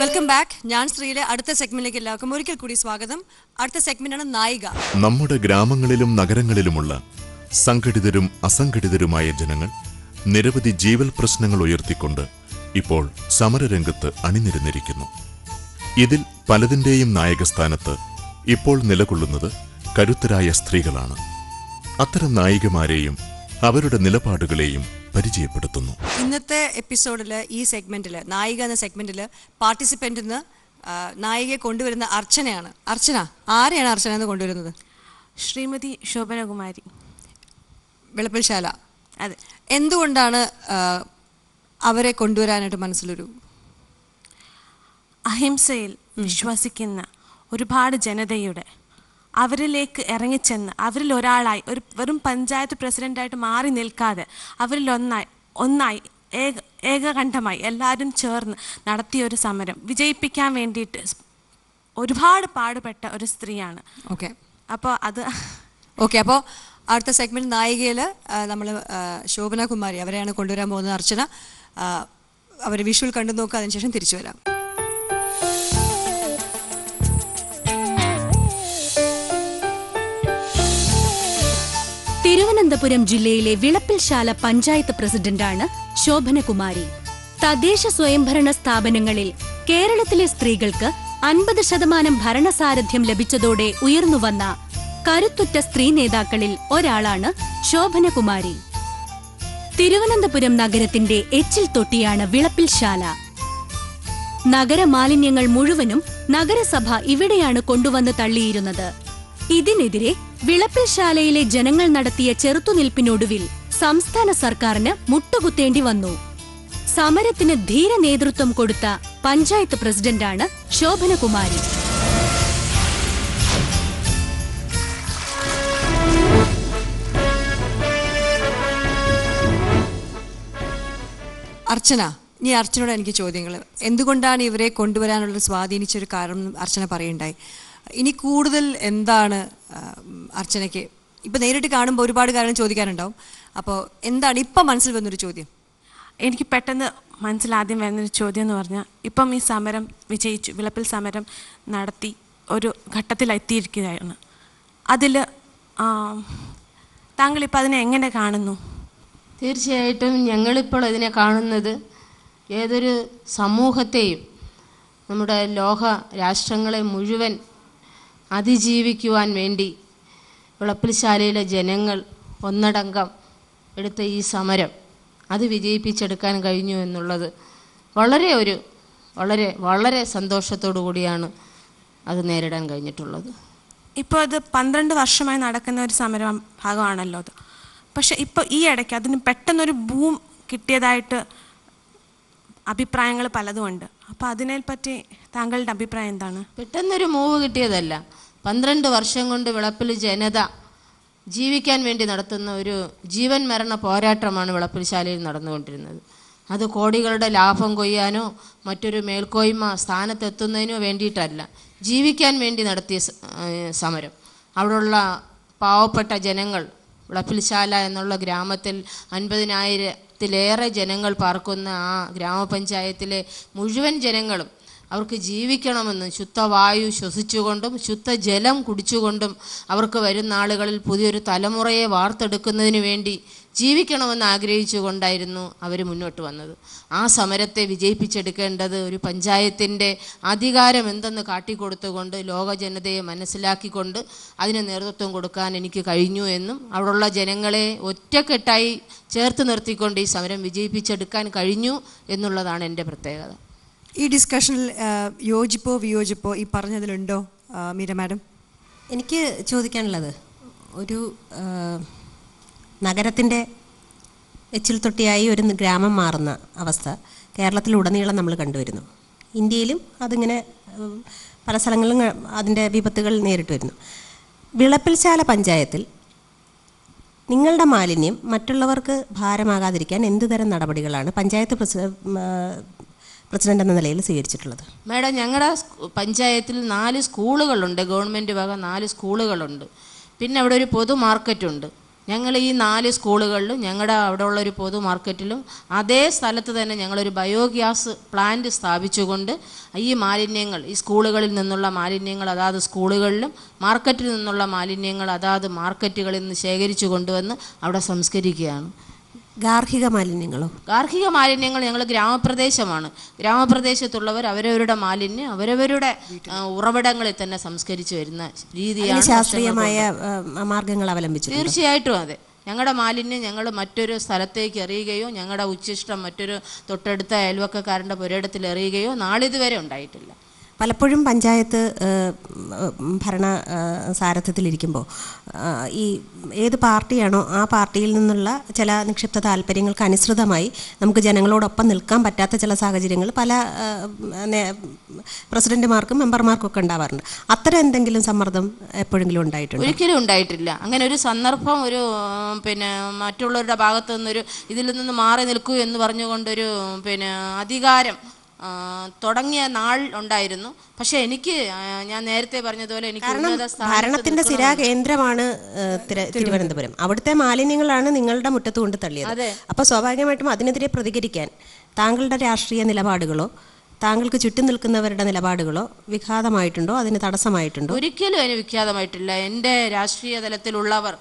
Welcome back ഞാൻ ശ്രീയിലെ അടുത്ത സെഗ്മെന്റിലേക്ക് എല്ലാവർക്കും ഒരിക്കൽ കൂടി സ്വാഗതം. അടുത്ത സെഗ്മെന്റാണ് നായിക. നമ്മുടെ ഗ്രാമങ്ങളിലും നഗരങ്ങളിലുമുള്ള സംഘടിതരും അസംഘടിതരുമായ ജനങ്ങൾ നിരവധി ജീവൽ പ്രശ്നങ്ങൾ ഉയർത്തിക്കൊണ്ട് ഇപ്പോൾ സമരരംഗത്ത് അണിനിരന്നിരിക്കുന്നു. ഇതിൽ പലതിന്റെയും നായകസ്ഥാനത്ത് ഇപ്പോൾ നിലകൊള്ളുന്നത് കരുത്തരായ സ്ത്രീകളാണ്. അത്തരം നായികമാരെയും അവരുടെ നിലപാടുകളെയും പരിചയപ്പെടുത്തുന്നു. ഇന്നത്തെ എപ്പിസോഡിൽ ഈ സെഗ്മെന്റിൽ നായിക എന്ന സെഗ്മെന്റിൽ പാർട്ടിസിപ്പന്റ് നായികയെ കൊണ്ടുവരുന്ന അർച്ചനയാണ്. അർച്ചന ആരെയാണ് അർച്ചന എന്ന് കൊണ്ടുവരുന്നത്? ശ്രീമതി ശോഭനകുമാരി. വെളുപ്പിൽശാല. അതെ. എന്തുകൊണ്ടാണ് അവരെ കൊണ്ടുവരാനായിട്ട് മനസ്സിലൊരു അഹിംസയിൽ വിശ്വസിക്കുന്ന ഒരുപാട് ജനതയുടെ അവരിലേക്ക് ഇറങ്ങിച്ചെന്ന് അവരിൽ ഒരാളായി ഒരു വെറും പഞ്ചായത്ത് പ്രസിഡന്റായിട്ട് മാറി നിൽക്കാതെ അവരിൽ ഒന്നായി ഒന്നായി ഏക ഏകകണ്ഠമായി എല്ലാവരും ചേർന്ന് നടത്തിയ ഒരു സമരം വിജയിപ്പിക്കാൻ വേണ്ടിയിട്ട് ഒരുപാട് പാടുപെട്ട ഒരു സ്ത്രീയാണ്. ഓക്കെ. അപ്പോൾ അത് ഓക്കെ അപ്പോൾ അടുത്ത സെഗ്മെന്റ് നായികയിൽ നമ്മൾ ശോഭന കുമാരി അവരെയാണ് കൊണ്ടുവരാൻ പോകുന്നത്. അർച്ചന അവർ വിഷ്വൽ കണ്ടു നോക്കുക അതിനുശേഷം തിരിച്ചു വരാം. തിരുവനന്തപുരം ജില്ലയിലെ വിളപ്പിൽശാല പഞ്ചായത്ത് പ്രസിഡന്റാണ് ശോഭനകുമാരി. തദ്ദേശ സ്വയംഭരണ സ്ഥാപനങ്ങളിൽ കേരളത്തിലെ സ്ത്രീകൾക്ക് അൻപത് ശതമാനം ഭരണസാരഥ്യം ലഭിച്ചതോടെ ഉയർന്നുവന്ന കരുത്തുറ്റ സ്ത്രീ നേതാക്കളിൽ ഒരാളാണ് ശോഭനകുമാരി. തിരുവനന്തപുരം നഗരത്തിന്റെ എച്ചിൽ തൊട്ടിയാണ് വിളപ്പിൽശാല നഗരമാലിന്യങ്ങൾ മുഴുവനും നഗരസഭ ഇവിടെയാണ് കൊണ്ടുവന്ന് തള്ളിയിരുന്നത്. ഇതിനെതിരെ വിളപ്പിൽശാലയിലെ ജനങ്ങൾ നടത്തിയ ചെറുത്തുനിൽപ്പിനൊടുവിൽ സംസ്ഥാന സർക്കാരിന് മുട്ടുകുത്തേണ്ടി വന്നു. സമരത്തിന് ധീര നേതൃത്വം കൊടുത്ത പഞ്ചായത്ത് പ്രസിഡന്റാണ് ശോഭനകുമാരി. അർച്ചന ഇനി അർച്ചനയോട് എനിക്ക് ചോദ്യങ്ങൾ എന്തുകൊണ്ടാണ് ഇവരെ കൊണ്ടുവരാനുള്ള സ്വാധീനിച്ചൊരു കാരണം അർച്ചന പറയുണ്ടായി? ഇനി കൂടുതൽ എന്താണ് അർച്ചനയ്ക്ക്? ഇപ്പം നേരിട്ട് കാണുമ്പോൾ ഒരുപാട് കാര്യങ്ങൾ ചോദിക്കാനുണ്ടാവും. അപ്പോൾ എന്താണ് ഇപ്പം മനസ്സിൽ വന്നൊരു ചോദ്യം? എനിക്ക് പെട്ടെന്ന് മനസ്സിലാദ്യം വരുന്നൊരു ചോദ്യം എന്ന് പറഞ്ഞാൽ ഇപ്പം ഈ സമരം വിജയിച്ചു വിളപ്പിൽ സമരം നടത്തി ഒരു ഘട്ടത്തിലെത്തിയിരിക്കുകയാണ്. അതിൽ താങ്കളിപ്പോൾ അതിനെ എങ്ങനെ കാണുന്നു? തീർച്ചയായിട്ടും ഞങ്ങളിപ്പോൾ ഇതിനെ കാണുന്നത് ഏതൊരു സമൂഹത്തെയും നമ്മുടെ ലോക രാഷ്ട്രങ്ങളെ മുഴുവൻ അതിജീവിക്കുവാൻ വേണ്ടി വിളപ്പിൽശാലയിലെ ജനങ്ങൾ ഒന്നടങ്കം എടുത്ത ഈ സമരം അത് വിജയിപ്പിച്ചെടുക്കാൻ കഴിഞ്ഞു എന്നുള്ളത് വളരെ ഒരു വളരെ വളരെ സന്തോഷത്തോടു കൂടിയാണ് അത് നേരിടാൻ കഴിഞ്ഞിട്ടുള്ളത്. ഇപ്പോൾ അത് പന്ത്രണ്ട് വർഷമായി നടക്കുന്ന ഒരു സമരം ഭാഗമാണല്ലോ അത്. പക്ഷെ ഇപ്പോൾ ഈ ഇടയ്ക്ക് അതിന് പെട്ടെന്നൊരു ബൂം കിട്ടിയതായിട്ട് അഭിപ്രായങ്ങൾ പലതുമുണ്ട്. അപ്പോൾ അതിനെ പറ്റി താങ്കളുടെ അഭിപ്രായം എന്താണ്? പെട്ടെന്നൊരു മൂവ് കിട്ടിയതല്ല. പന്ത്രണ്ട് വർഷം കൊണ്ട് വിളപ്പിൽ ജനത ജീവിക്കാൻ വേണ്ടി നടത്തുന്ന ഒരു ജീവൻ മരണ പോരാട്ടമാണ് വിളപ്പിൽശാലയിൽ നടന്നുകൊണ്ടിരുന്നത്. അത് കോടികളുടെ ലാഭം കൊയ്യാനോ മറ്റൊരു മേൽക്കോയ്മ സ്ഥാനത്തെത്തുന്നതിനോ വേണ്ടിയിട്ടല്ല. ജീവിക്കാൻ വേണ്ടി നടത്തിയ സമരം. അവിടെയുള്ള പാവപ്പെട്ട ജനങ്ങൾ വിളപ്പിൽശാല എന്നുള്ള ഗ്രാമത്തിൽ അൻപതിനായിരത്തിലേറെ ജനങ്ങൾ പാർക്കുന്ന ആ ഗ്രാമപഞ്ചായത്തിലെ മുഴുവൻ ജനങ്ങളും അവർക്ക് ജീവിക്കണമെന്നും ശുദ്ധവായു ശ്വസിച്ചുകൊണ്ടും ശുദ്ധജലം കുടിച്ചുകൊണ്ടും അവർക്ക് വരുന്ന ആളുകളിൽ പുതിയൊരു തലമുറയെ വാർത്തെടുക്കുന്നതിന് വേണ്ടി ജീവിക്കണമെന്ന് ആഗ്രഹിച്ചുകൊണ്ടായിരുന്നു അവർ മുന്നോട്ട് വന്നത്. ആ സമരത്തെ വിജയിപ്പിച്ചെടുക്കേണ്ടത് ഒരു പഞ്ചായത്തിന്റെ അധികാരം എന്തെന്ന് കാട്ടിക്കൊടുത്തുകൊണ്ട് ലോക ജനതയെ മനസ്സിലാക്കിക്കൊണ്ട് അതിന് നേതൃത്വം കൊടുക്കാൻ എനിക്ക് കഴിഞ്ഞു എന്നും അവിടെയുള്ള ജനങ്ങളെ ഒറ്റക്കെട്ടായി ചേർത്ത് നിർത്തിക്കൊണ്ട് ഈ സമരം വിജയിപ്പിച്ചെടുക്കാൻ കഴിഞ്ഞു എന്നുള്ളതാണ് എന്റെ പ്രത്യേകത. ഈ ഡിസ്കഷനിൽ യോജിപ്പോ വിയോജിപ്പോ ഈ പറഞ്ഞതിലുണ്ടോ മീര മാഡം? എനിക്ക് ചോദിക്കാനുള്ളത് ഒരു നഗരത്തിന്റെ എച്ചിൽ തൊട്ടിയായി ഒരു ഗ്രാമം മാറുന്ന അവസ്ഥ കേരളത്തിലുടനീളം നമ്മൾ കണ്ടുവരുന്നു. ഇന്ത്യയിലും അതിങ്ങനെ പല സ്ഥലങ്ങളിലും അതിന്റെ വിപത്തുകൾ നേരിട്ട് വരുന്നു. വിളപ്പിൽശാല പഞ്ചായത്തിൽ നിങ്ങളുടെ മാലിന്യം മറ്റുള്ളവർക്ക് ഭാരമാകാതിരിക്കാൻ എന്തുതരം നടപടികളാണ്? പഞ്ചായത്ത് പ്രസിഡന്റ് എന്ന നിലയിൽ സ്വീകരിച്ചിട്ടുള്ളത്. മാഡം ഞങ്ങളുടെ പഞ്ചായത്തിൽ നാല് സ്കൂളുകളുണ്ട്. ഗവൺമെന്റ് വക നാല് സ്കൂളുകളുണ്ട്. പിന്നെ അവിടെ ഒരു പൊതു മാർക്കറ്റുണ്ട്. ഞങ്ങൾ ഈ നാല് സ്കൂളുകളിലും ഞങ്ങളുടെ അവിടെയുള്ള ഒരു പൊതു മാർക്കറ്റിലും അതേ സ്ഥലത്ത് തന്നെ ഞങ്ങളൊരു ബയോഗ്യാസ് പ്ലാന്റ് സ്ഥാപിച്ചുകൊണ്ട് ഈ മാലിന്യങ്ങൾ ഈ സ്കൂളുകളിൽ നിന്നുള്ള മാലിന്യങ്ങൾ അതാത് സ്കൂളുകളിലും മാർക്കറ്റിൽ നിന്നുള്ള മാലിന്യങ്ങൾ അതാത് മാർക്കറ്റുകളിൽ നിന്ന് ശേഖരിച്ചു കൊണ്ടുവന്ന് അവിടെ സംസ്കരിക്കുകയാണ്. ഗാർഹിക മാലിന്യങ്ങളോ? ഗാർഹിക മാലിന്യങ്ങൾ ഞങ്ങൾ ഗ്രാമപ്രദേശമാണ്. ഗ്രാമപ്രദേശത്തുള്ളവർ അവരവരുടെ മാലിന്യം അവരവരുടെ ഉറവിടങ്ങളിൽ തന്നെ സംസ്കരിച്ചു വരുന്ന രീതിയാണ് ശാസ്ത്രീയമായ മാർഗങ്ങൾ അവലംബിച്ചു തീർച്ചയായിട്ടും അതെ. ഞങ്ങളുടെ മാലിന്യം ഞങ്ങൾ മറ്റൊരു സ്ഥലത്തേക്ക് എറിയുകയോ ഞങ്ങളുടെ ഉച്ഛിഷ്ടം മറ്റൊരു തൊട്ടടുത്ത അയൽവക്കക്കാരന്റെ പുരയിടത്തിൽ എറിയുകയോ നാളിതുവരെ ഉണ്ടായിട്ടില്ല. പലപ്പോഴും പഞ്ചായത്ത് ഭരണ സാരഥ്യത്തിലിരിക്കുമ്പോൾ ഈ ഏത് പാർട്ടിയാണോ ആ പാർട്ടിയിൽ നിന്നുള്ള ചില നിക്ഷിപ്ത താല്പര്യങ്ങൾക്ക് അനുസൃതമായി നമുക്ക് ജനങ്ങളോടൊപ്പം നിൽക്കാൻ പറ്റാത്ത ചില സാഹചര്യങ്ങൾ പല പ്രസിഡന്റുമാർക്കും മെമ്പർമാർക്കും ഒക്കെ ഉണ്ടാവാറുണ്ട്. അത്തരം എന്തെങ്കിലും സമ്മർദ്ദം എപ്പോഴെങ്കിലും ഉണ്ടായിട്ടുണ്ട്? ഒരിക്കലും ഉണ്ടായിട്ടില്ല. അങ്ങനെ ഒരു സന്ദർഭം ഒരു പിന്നെ മറ്റുള്ളവരുടെ ഭാഗത്തു നിന്നൊരു ഇതിൽ നിന്ന് മാറി നിൽക്കൂ എന്ന് പറഞ്ഞുകൊണ്ടൊരു പിന്നെ അധികാരം തുടങ്ങിയ നാൾ ഉണ്ടായിരുന്നു. പക്ഷെ എനിക്ക് ഞാൻ നേരത്തെ പറഞ്ഞതുപോലെ എനിക്ക് ഭരണത്തിന്റെ സ്ഥിരാ കേന്ദ്രമാണ് തിരുവനന്തപുരം. അവിടുത്തെ മാലിന്യങ്ങളാണ് നിങ്ങളുടെ മുറ്റത്ത് കൊണ്ട് തള്ളിയത്. അപ്പൊ സ്വാഭാവികമായിട്ടും അതിനെതിരെ പ്രതികരിക്കാൻ താങ്കളുടെ രാഷ്ട്രീയ നിലപാടുകളോ താങ്കൾക്ക് ചുറ്റും നിൽക്കുന്നവരുടെ നിലപാടുകളോ വിഘാതമായിട്ടുണ്ടോ? അതിന് തടസ്സമായിട്ടുണ്ടോ? ഒരിക്കലും അതിന് വിഖ്യാതമായിട്ടില്ല എന്റെ രാഷ്ട്രീയ തലത്തിലുള്ളവർ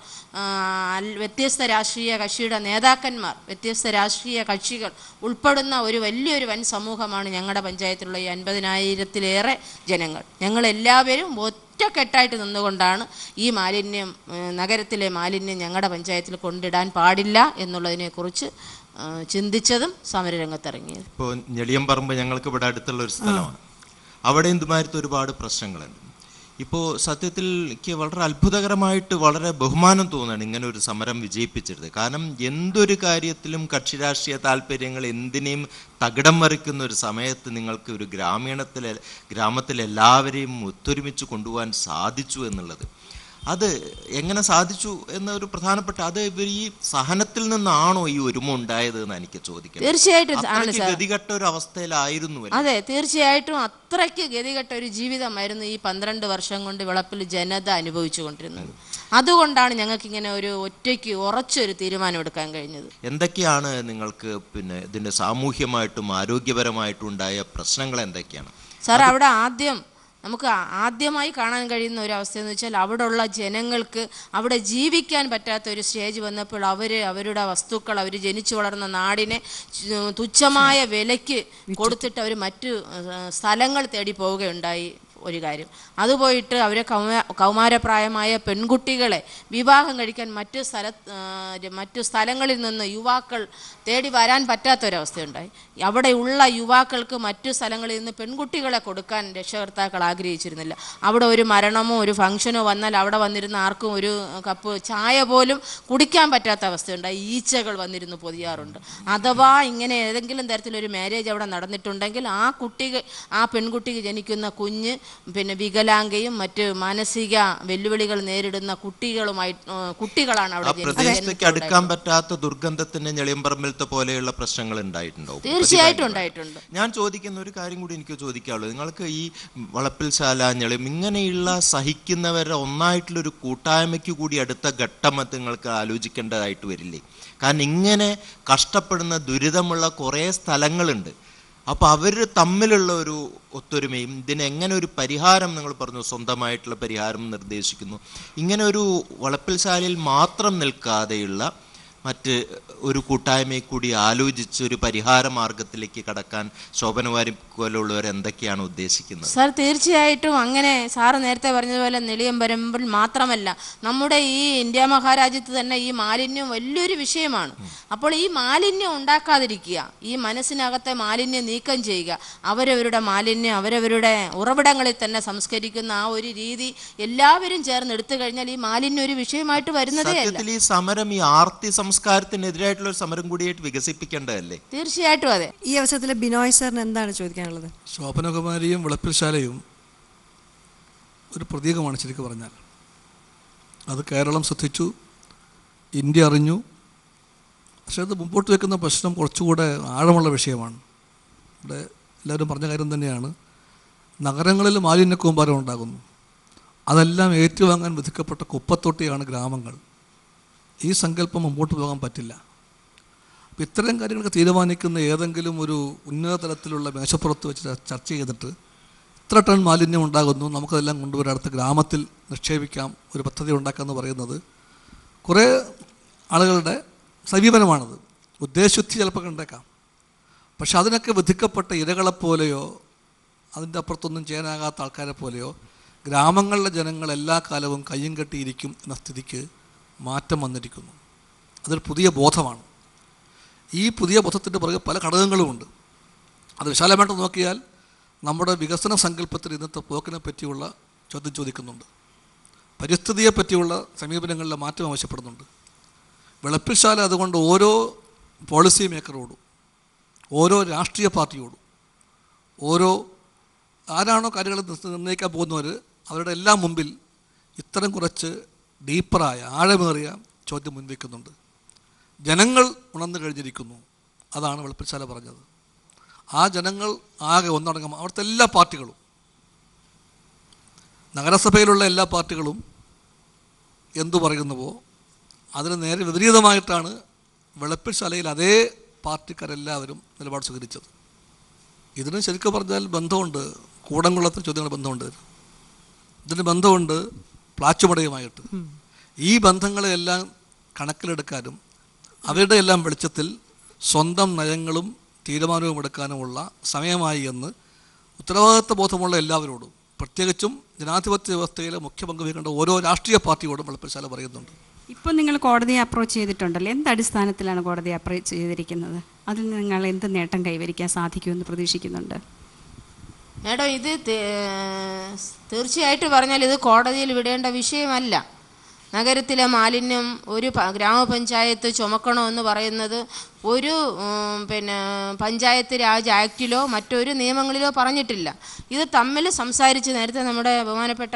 വ്യത്യസ്ത രാഷ്ട്രീയ കക്ഷിയുടെ നേതാക്കന്മാർ വ്യത്യസ്ത രാഷ്ട്രീയ കക്ഷികൾ ഉൾപ്പെടുന്ന ഒരു വലിയൊരു വൻ സമൂഹമാണ് ഞങ്ങളുടെ പഞ്ചായത്തിലുള്ള ഈ അൻപതിനായിരത്തിലേറെ ജനങ്ങൾ. ഞങ്ങൾ എല്ലാവരും ഒറ്റക്കെട്ടായിട്ട് നിന്നുകൊണ്ടാണ് ഈ മാലിന്യം നഗരത്തിലെ മാലിന്യം ഞങ്ങളുടെ പഞ്ചായത്തിൽ കൊണ്ടിടാൻ പാടില്ല എന്നുള്ളതിനെക്കുറിച്ച് ചിന്തിച്ചതും സമരരംഗത്തിറങ്ങിയത്. ഇപ്പോൾ ഞെളിയമ്പറമ്പ് ഞങ്ങൾക്ക് ഇവിടെ അടുത്തുള്ള ഒരു സ്ഥലമാണ്. അവിടെ ഇതുമായിട്ട് ഒരുപാട് പ്രശ്നങ്ങളുണ്ട്. ഇപ്പോൾ സത്യത്തിൽ എനിക്ക് വളരെ അത്ഭുതകരമായിട്ട് വളരെ ബഹുമാനം തോന്നുകയാണ് ഇങ്ങനെ ഒരു സമരം വിജയിപ്പിച്ചെടുത്ത് കാരണം എന്തൊരു കാര്യത്തിലും കക്ഷി രാഷ്ട്രീയ താല്പര്യങ്ങൾ എന്തിനേയും തകിടം മറിക്കുന്ന ഒരു സമയത്ത് നിങ്ങൾക്ക് ഒരു ഗ്രാമീണത്തിലെ ഗ്രാമത്തിലെ എല്ലാവരെയും ഒത്തൊരുമിച്ച് കൊണ്ടുപോകാൻ സാധിച്ചു എന്നുള്ളത്. അത് എങ്ങനെ സാധിച്ചു എന്നൊരു പ്രധാനപ്പെട്ട അത് ഇവർ ഈ സഹനത്തിൽ നിന്നാണോ ഈ ഒരുമ ഉണ്ടായത് എന്ന് എനിക്ക് ചോദിക്കണം. തീർച്ചയായിട്ടും ഗതികെട്ട ഒരു അവസ്ഥയിലായിരുന്നു അതെ തീർച്ചയായിട്ടും അത്രയ്ക്ക് ഗതികെട്ട ഒരു ജീവിതമായിരുന്നു ഈ പന്ത്രണ്ട് വർഷം കൊണ്ട് വിളപ്പിൽ ജനത അനുഭവിച്ചു കൊണ്ടിരുന്നത്. അതുകൊണ്ടാണ് ഞങ്ങൾക്ക് ഇങ്ങനെ ഒരു ഒറ്റയ്ക്ക് ഉറച്ചൊരു തീരുമാനം എടുക്കാൻ കഴിഞ്ഞത്. എന്തൊക്കെയാണ് നിങ്ങൾക്ക് പിന്നെ ഇതിന്റെ സാമൂഹ്യമായിട്ടും ആരോഗ്യപരമായിട്ടും ഉണ്ടായ പ്രശ്നങ്ങൾ എന്തൊക്കെയാണ്? സാർ അവിടെ ആദ്യം നമുക്ക് ആദ്യമായി കാണാൻ കഴിയുന്ന ഒരു അവസ്ഥ എന്ന് വെച്ചാൽ അവിടെയുള്ള ജനങ്ങൾക്ക് അവിടെ ജീവിക്കാൻ പറ്റാത്ത ഒരു സ്റ്റേജ് വന്നപ്പോൾ അവർ അവരുടെ വസ്തുക്കൾ അവർ ജനിച്ചു വളർന്ന നാടിനെ തുച്ഛമായ വിലയ്ക്ക് കൊടുത്തിട്ട് അവർ മറ്റു സ്ഥലങ്ങൾ തേടി പോവുകയുണ്ടായി. ഒരു കാര്യം. അത് പോയിട്ട് അവരെ കൗമാ കൗമാരപ്രായമായ പെൺകുട്ടികളെ വിവാഹം കഴിക്കാൻ മറ്റു സ്ഥല മറ്റു സ്ഥലങ്ങളിൽ നിന്ന് യുവാക്കൾ തേടി വരാൻ പറ്റാത്തൊരവസ്ഥയുണ്ടായി. അവിടെയുള്ള യുവാക്കൾക്ക് മറ്റു സ്ഥലങ്ങളിൽ നിന്ന് പെൺകുട്ടികളെ കൊടുക്കാൻ രക്ഷകർത്താക്കൾ ആഗ്രഹിച്ചിരുന്നില്ല. അവിടെ ഒരു മരണമോ ഒരു ഫംഗ്ഷനോ വന്നാൽ അവിടെ വന്നിരുന്ന ആർക്കും ഒരു കപ്പ് ചായ പോലും കുടിക്കാൻ പറ്റാത്ത അവസ്ഥയുണ്ടായി. ഈച്ചകൾ വന്നിരുന്ന് പൊതിയാറുണ്ട്. അഥവാ ഇങ്ങനെ ഏതെങ്കിലും തരത്തിലൊരു മാരേജ് അവിടെ നടന്നിട്ടുണ്ടെങ്കിൽ ആ കുട്ടിക്ക് ആ പെൺകുട്ടിക്ക് ജനിക്കുന്ന കുഞ്ഞ് പിന്നെ വികലാംഗയും മറ്റ് മാനസിക വെല്ലുവിളികൾ നേരിടുന്ന കുട്ടികളുമായി കുട്ടികളാണ് അവിടെ അടുക്കാൻ പറ്റാത്ത ദുർഗന്ധത്തിന് ഞെളിയമ്പറമ്പിലത്തെ പോലെയുള്ള പ്രശ്നങ്ങൾ ഉണ്ടായിട്ടുണ്ടോ? തീർച്ചയായിട്ടും ഉണ്ടായിട്ടുണ്ട്. ഞാൻ ചോദിക്കുന്ന ഒരു കാര്യം കൂടി എനിക്ക് ചോദിക്കാനുള്ളൂ നിങ്ങൾക്ക് ഈ വളപ്പിൽശാല ഞെളിയും ഇങ്ങനെയുള്ള സഹിക്കുന്നവരുടെ ഒന്നായിട്ടുള്ള ഒരു കൂട്ടായ്മയ്ക്ക് കൂടി അടുത്ത ഘട്ടം നിങ്ങൾക്ക് ആലോചിക്കേണ്ടതായിട്ട് വരില്ലേ? കാരണം ഇങ്ങനെ കഷ്ടപ്പെടുന്ന ദുരിതമുള്ള കുറേ സ്ഥലങ്ങളുണ്ട്. അപ്പോൾ അവർ തമ്മിലുള്ള ഒരു ഒത്തൊരുമയും ഇതിന് എങ്ങനെ ഒരു പരിഹാരം നിങ്ങൾ പറഞ്ഞു സ്വന്തമായിട്ടുള്ള പരിഹാരം നിർദ്ദേശിക്കുന്നു. ഇങ്ങനെ ഒരു വളപ്പിൽശാലയിൽ മാത്രം നിൽക്കാതെയുള്ള മറ്റ് ഒരു കൂട്ടായ്മയെ കൂടി ആലോചിച്ച് ഒരു പരിഹാര മാർഗത്തിലേക്ക് കടക്കാൻ ശോഭനവാരി പോലുള്ളവർ എന്തൊക്കെയാണ് ഉദ്ദേശിക്കുന്നത്? സാർ തീർച്ചയായിട്ടും അങ്ങനെ സാറ് നേരത്തെ പറഞ്ഞതുപോലെ നെളിയമ്പരമ്പിൽ മാത്രമല്ല നമ്മുടെ ഈ ഇന്ത്യ മഹാരാജ്യത്ത് തന്നെ ഈ മാലിന്യം വലിയൊരു വിഷയമാണ്. അപ്പോൾ ഈ മാലിന്യം ഉണ്ടാക്കാതിരിക്കുക ഈ മനസ്സിനകത്തെ മാലിന്യം നീക്കം ചെയ്യുക അവരവരുടെ മാലിന്യം അവരവരുടെ ഉറവിടങ്ങളിൽ തന്നെ സംസ്കരിക്കുന്ന ആ ഒരു രീതി എല്ലാവരും ചേർന്ന് എടുത്തു കഴിഞ്ഞാൽ ഈ മാലിന്യം ഒരു വിഷയമായിട്ട് വരുന്നതേ സമരം ഈ ആർത്തി സംസ്കാരത്തിനെതിരായിട്ടുള്ള ഒരു സമരം കൂടിയായിട്ട് വികസിപ്പിക്കേണ്ടതല്ലേ? തീർച്ചയായിട്ടും അതെ. ഈ അവസരത്തിൽ ബിനോയ് സാറിന് എന്താണ് ചോദിക്കാനുള്ളത്? ശോഭനകുമാരിയും വിളപ്പിൽശാലയും ഒരു പ്രതീകമാണ് ശരിക്കും പറഞ്ഞാൽ. അത് കേരളം ശ്രദ്ധിച്ചു ഇന്ത്യ അറിഞ്ഞു. പക്ഷേ അത് മുമ്പോട്ട് വെക്കുന്ന പ്രശ്നം കുറച്ചുകൂടെ ആഴമുള്ള വിഷയമാണ്. ഇവിടെ എല്ലാവരും പറഞ്ഞ കാര്യം തന്നെയാണ്. നഗരങ്ങളിൽ മാലിന്യ കൂമ്പാരം ഉണ്ടാകുന്നു. അതെല്ലാം ഏറ്റുവാങ്ങാൻ വിധിക്കപ്പെട്ട കുപ്പത്തൊട്ടിയാണ് ഗ്രാമങ്ങൾ. ഈ സങ്കല്പം മുമ്പോട്ട് പോകാൻ പറ്റില്ല. അപ്പം ഇത്തരം കാര്യങ്ങളൊക്കെ തീരുമാനിക്കുന്ന ഏതെങ്കിലും ഒരു ഉന്നത തലത്തിലുള്ള മേശപ്പുറത്ത് വെച്ച് ചർച്ച ചെയ്തിട്ട് ഇത്ര ടൺ മാലിന്യം ഉണ്ടാകുന്നു നമുക്കതെല്ലാം കൊണ്ടുവരാൻ അടുത്ത ഗ്രാമത്തിൽ നിക്ഷേപിക്കാം ഒരു പദ്ധതി ഉണ്ടാക്കാമെന്ന് പറയുന്നത് കുറേ ആളുകളുടെ സമീപനമാണത്. ഉദ്ദേശശുദ്ധി ചിലപ്പോൾ കണ്ടേക്കാം. പക്ഷെ അതിനൊക്കെ വിധിക്കപ്പെട്ട ഇരകളെപ്പോലെയോ അതിന്റെ അപ്പുറത്തൊന്നും ചെയ്യാനാകാത്ത ആൾക്കാരെ പോലെയോ ഗ്രാമങ്ങളിലെ ജനങ്ങൾ എല്ലാ കാലവും കയ്യും കെട്ടിയിരിക്കും എന്ന സ്ഥിതിക്ക് മാറ്റം വന്നിരിക്കുന്നു. അതൊരു പുതിയ ബോധമാണ്. ഈ പുതിയ ബോധത്തിന്റെ പുറകെ പല ഘടകങ്ങളുമുണ്ട് അത് വിശാലമായിട്ട് നോക്കിയാൽ നമ്മുടെ വികസന സങ്കല്പത്തിൽ ഇന്നത്തെ പോക്കിനെ പറ്റിയുള്ള ചോദ്യം ചോദിക്കുന്നുണ്ട്. പരിസ്ഥിതിയെ പറ്റിയുള്ള സമീപനങ്ങളിലെ മാറ്റം ആവശ്യപ്പെടുന്നുണ്ട്. വെളുപ്പിശാല അതുകൊണ്ട് ഓരോ പോളിസി മേക്കറോടും ഓരോ രാഷ്ട്രീയ പാർട്ടിയോടും ഓരോ ആരാണോ കാര്യങ്ങൾ നിർ- നിർണയിക്കാൻ പോകുന്നവർ അവരുടെ എല്ലാം മുമ്പിൽ ഇത്തരം കുറച്ച് ഡീപ്പറായ ആഴമേറിയ ചോദ്യം മുൻവയ്ക്കുന്നുണ്ട് ജനങ്ങൾ ഉണർന്നു കഴിഞ്ഞിരിക്കുന്നു. അതാണ് വെളുപ്പിച്ചാല പറഞ്ഞത്. ആ ജനങ്ങൾ ആകെ ഒന്നടങ്കം അവിടുത്തെ എല്ലാ പാർട്ടികളും നഗരസഭയിലുള്ള എല്ലാ പാർട്ടികളും എന്തു പറയുന്നുവോ അതിന് നേരെ വിപരീതമായിട്ടാണ് വെളുപ്പിൽശാലയിൽ അതേ പാർട്ടിക്കാരെല്ലാവരും നിലപാട് സ്വീകരിച്ചത്. ഇതിന് ശരിക്കും പറഞ്ഞാൽ ബന്ധമുണ്ട്. കൂടംകുളത്തിന് ചോദ്യങ്ങൾ ബന്ധമുണ്ട്. ഇതിന്. ബന്ധമുണ്ട് പ്ലാച്ചുമടയുമായിട്ട്. ഈ ബന്ധങ്ങളെയെല്ലാം കണക്കിലെടുക്കാനും അവരുടെ എല്ലാം വെളിച്ചത്തിൽ സ്വന്തം നയങ്ങളും തീരുമാനവും എടുക്കാനുമുള്ള സമയമായി എന്ന് ഉത്തരവാദിത്വ ബോധമുള്ള എല്ലാവരോടും പ്രത്യേകിച്ചും ജനാധിപത്യ വ്യവസ്ഥയിലെ മുഖ്യ പങ്കുവഹിക്കേണ്ട ഓരോ രാഷ്ട്രീയ പാർട്ടിയോടും വെളുപ്പശാല പറയുന്നുണ്ട്. ഇപ്പം നിങ്ങൾ കോടതിയെ അപ്രോച്ച് ചെയ്തിട്ടുണ്ടല്ലോ. എന്ത് അടിസ്ഥാനത്തിലാണ് കോടതിയെ അപ്രോച്ച് ചെയ്തിരിക്കുന്നത്? അതിൽ നിങ്ങൾ എന്ത് നേട്ടം കൈവരിക്കാൻ സാധിക്കുമെന്ന് പ്രതീക്ഷിക്കുന്നുണ്ട്? മേഡം ഇത് തീർച്ചയായിട്ടും പറഞ്ഞാൽ ഇത് കോടതിയിൽ വിടേണ്ട വിഷയമല്ല. നഗരത്തിലെ മാലിന്യം ഒരു ഗ്രാമപഞ്ചായത്ത് ചുമക്കണമെന്ന് പറയുന്നത് ഒരു പിന്നെ പഞ്ചായത്ത് രാജ് ആക്റ്റിലോ മറ്റൊരു നിയമങ്ങളിലോ പറഞ്ഞിട്ടില്ല. ഇത് തമ്മിൽ സംസാരിച്ച് നേരത്തെ നമ്മുടെ ബഹുമാനപ്പെട്ട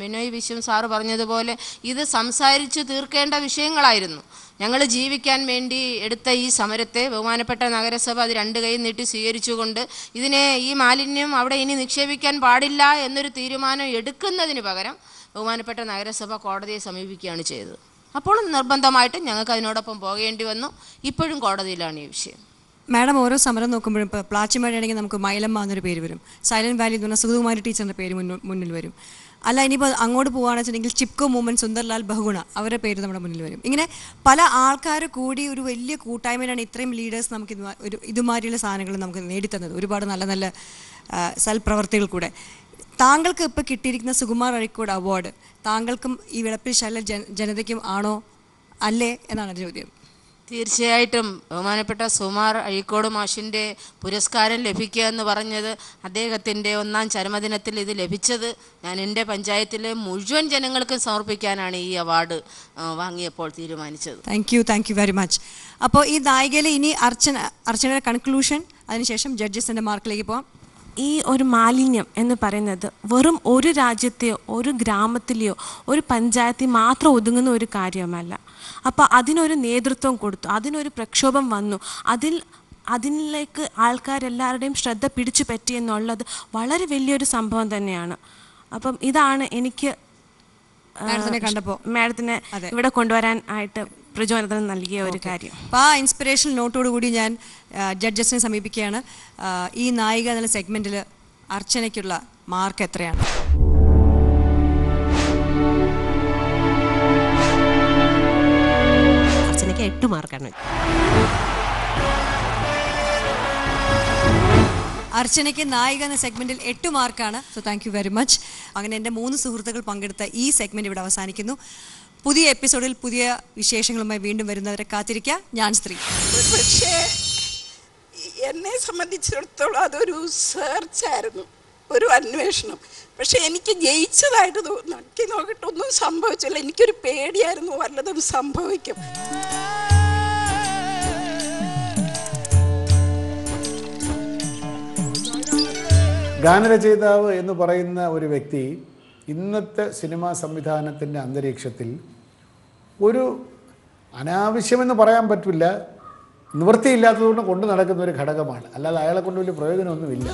ബിനോയ് വിശ്വം സാറ് പറഞ്ഞതുപോലെ ഇത് സംസാരിച്ച് തീർക്കേണ്ട വിഷയങ്ങളായിരുന്നു. ഞങ്ങൾ ജീവിക്കാൻ വേണ്ടി എടുത്ത ഈ സമരത്തെ ബഹുമാനപ്പെട്ട നഗരസഭ അത് രണ്ട് കൈ നീട്ടി സ്വീകരിച്ചുകൊണ്ട് ഇതിനെ ഈ മാലിന്യം അവിടെ ഇനി നിക്ഷേപിക്കാൻ പാടില്ല എന്നൊരു തീരുമാനം എടുക്കുന്നതിന് പകരം ബഹുമാനപ്പെട്ട നഗരസഭ കോടതിയെ സമീപിക്കുകയാണ് ചെയ്തത്. അപ്പോൾ നിർബന്ധമായിട്ടും ഞങ്ങൾക്ക് അതിനോടൊപ്പം പോകേണ്ടി വന്നു. ഇപ്പോഴും കോടതിയിലാണ് ഈ വിഷയം. മാഡം ഓരോ സമരം നോക്കുമ്പോഴും ഇപ്പോൾ പ്ലാച്ചിമഴയാണെങ്കിൽ നമുക്ക് മൈലമ്മ എന്നൊരു പേര് വരും. സൈലന്റ് വാലി എന്ന് പറഞ്ഞാൽ സുഗതകുമാരി ടീച്ചറിന്റെ പേര് മുന്നിൽ വരും. അല്ല ഇനിയിപ്പോൾ അങ്ങോട്ട് പോകുകയാണെന്ന് വെച്ചിട്ടുണ്ടെങ്കിൽ ചിപ്കോ മൂവ്മെന്റ് സുന്ദർലാൽ ബഹുഗുണ അവരുടെ പേര് നമ്മുടെ മുന്നിൽ വരും. ഇങ്ങനെ പല ആൾക്കാർ കൂടി ഒരു വലിയ കൂട്ടായ്മയിലാണ് ഇത്രയും ലീഡേഴ്സ് നമുക്ക് ഒരു ഇതുമാതിരിയുള്ള സാധനങ്ങൾ നമുക്ക് നേടിത്തന്നത്. ഒരുപാട് നല്ല നല്ല സൽപ്രവർത്തികൾ കൂടെ. താങ്കൾക്ക് ഇപ്പോൾ കിട്ടിയിരിക്കുന്ന സുകുമാർ അഴിക്കോട് അവാർഡ് താങ്കൾക്കും ഈ വിളപ്പിൽ ശല ജന ജനതയ്ക്കും ആണോ അല്ലേ എന്നാണ് ചോദ്യം. തീർച്ചയായിട്ടും ബഹുമാനപ്പെട്ട സുമാർ അഴീക്കോട് മാഷിന്റെ പുരസ്കാരം ലഭിക്കുക എന്ന് പറഞ്ഞത് അദ്ദേഹത്തിന്റെ ഒന്നാം ചരമദിനത്തിൽ ഇത് ലഭിച്ചത് ഞാൻ എന്റെ പഞ്ചായത്തിലെ മുഴുവൻ ജനങ്ങൾക്കും സമർപ്പിക്കാനാണ് ഈ അവാർഡ് വാങ്ങിയപ്പോൾ തീരുമാനിച്ചത്. Thank you thank you very much അപ്പോൾ ഈ നായികയിൽ ഇനി അർച്ചന അർച്ചനയുടെ കൺക്ലൂഷൻ അതിനുശേഷം ജഡ്ജസിന്റെ മാർക്കിലേക്ക് പോവാം. ഈ ഒരു മാലിന്യം എന്ന് പറയുന്നത് വെറും ഒരു രാജ്യത്തെയോ ഒരു ഗ്രാമത്തിലെയോ ഒരു പഞ്ചായത്തിൽ മാത്രം ഒതുങ്ങുന്ന ഒരു കാര്യമല്ല അപ്പോൾ അതിനൊരു നേതൃത്വം കൊടുത്തു അതിനൊരു പ്രക്ഷോഭം വന്നു. അതിൽ അതിലേക്ക് ആൾക്കാരെല്ലാവരുടെയും ശ്രദ്ധ പിടിച്ചു പറ്റി എന്നുള്ളത് വളരെ വലിയൊരു സംഭവം തന്നെയാണ്. അപ്പം ഇതാണ് എനിക്ക് മാഡത്തിനെ ഇവിടെ കൊണ്ടുവരാൻ ആയിട്ട് പ്രചോദനം നൽകിയ ഒരു കാര്യം. അപ്പോൾ ആ ഇൻസ്പിറേഷൻ നോട്ടോട് കൂടി ഞാൻ ജഡ്ജസിനെ സമീപിക്കുകയാണ്. ഈ നായിക എന്ന സെഗ്മെന്റിൽ അർച്ചനയ്ക്കുള്ള മാർക്ക് എത്രയാണ്? അർച്ചനയ്ക്ക് എട്ട് മാർക്കാണ്. അർച്ചനയ്ക്ക് നായിക എന്ന സെഗ്മെന്റിൽ എട്ട് മാർക്കാണ്. So thank you very much അങ്ങനെ എന്റെ മൂന്ന് സുഹൃത്തുക്കൾ പങ്കെടുത്ത ഈ സെഗ്മെന്റ് ഇവിടെ അവസാനിക്കുന്നു. പുതിയ എപ്പിസോഡിൽ പുതിയ വിശേഷങ്ങളുമായി വീണ്ടും വരുന്നവരെ കാത്തിരിക്കുക ഞാൻ സ്ത്രീ പക്ഷേ എന്നെ സംബന്ധിച്ചിടത്തോളം അതൊരു സെർച്ചായിരുന്നു ഒരു അന്വേഷണം. പക്ഷെ എനിക്ക് ജയിച്ചതായിട്ട് തോന്നുന്നു എനിക്ക് നോക്കിയിട്ട് ഒന്നും സംഭവിച്ചില്ല. എനിക്കൊരു പേടിയായിരുന്നു വല്ലതും സംഭവിക്കും. ഗാനരചയിതാവ് എന്ന് പറയുന്ന ഒരു വ്യക്തി ഇന്നത്തെ സിനിമാ സംവിധാനത്തിന്റെ അന്തരീക്ഷത്തിൽ ഒരു അനാവശ്യമെന്ന് പറയാൻ പറ്റില്ല. നിവൃത്തിയില്ലാത്തതുകൊണ്ട് കൊണ്ടു നടക്കുന്ന ഒരു ഘടകമാണ്. അല്ലാതെ അയാളെ കൊണ്ട് വലിയ പ്രയോജനമൊന്നുമില്ല.